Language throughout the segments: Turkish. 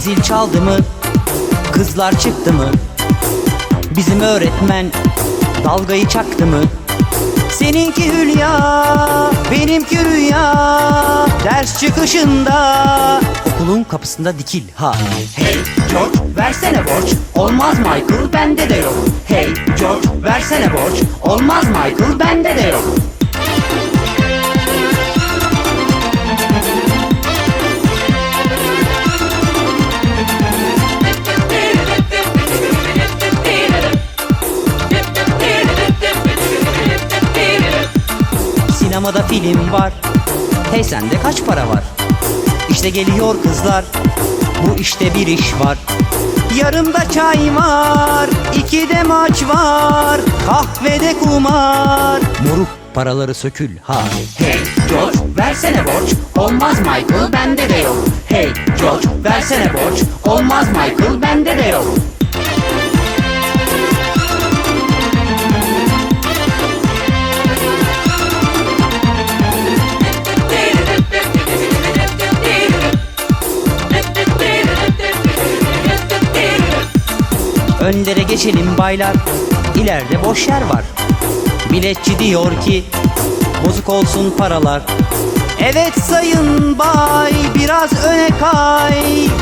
Zil çaldı mı? Kızlar çıktı mı? Bizim öğretmen dalgayı çaktı mı? Seninki hülya, benimki rüya. Ders çıkışında Okulun kapısında dikil. Ha. Hey George versene borç. Olmaz Michael bende de yok. Hey George versene borç. Olmaz Michael bende de yok Sinemada film var. Hey sende kaç para var? İşte geliyor kızlar. Bu işte bir iş var. Yarımda çay var iki de maç var Kahvede kumar. Moruk paraları sökül ha. Hey George versene borç. Olmaz Michael bende de yok. Hey George versene borç. Olmaz Michael bende de yok Öndere geçelim baylar. İleride boş yer var. Biletçi diyor ki Bozuk olsun paralar. Evet sayın bay Biraz öne kay.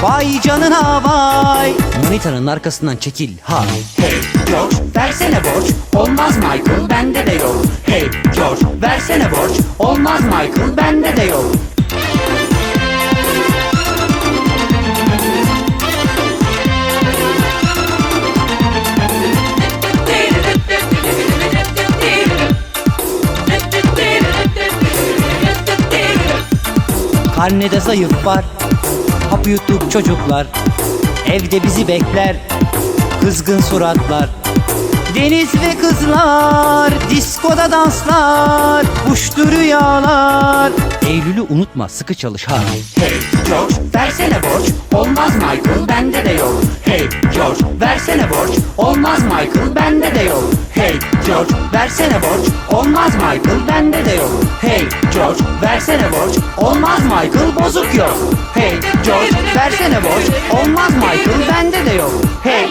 Vay canına vay. Monitörün arkasından çekil ha. Hey George versene borç. Olmaz Michael bende de yok. Hey George versene borç. Olmaz Michael bende de yok Karnede zayıf var. Hap yuttuk çocuklar. Evde bizi bekler. Kızgın suratlar Deniz ve kızlar Diskoda danslar Uçtu rüyalar. Eylül'ü unutma sıkı çalış ha. Hey George versene borç Olmaz Michael bende de yok. Hey George versene borç Olmaz Michael bende de yok. Hey George versene borç Olmaz Michael bende de yok. Hey George versene borç Olmaz Michael bozuk yok. Hey George versene borç Olmaz Michael bende de yok. Hey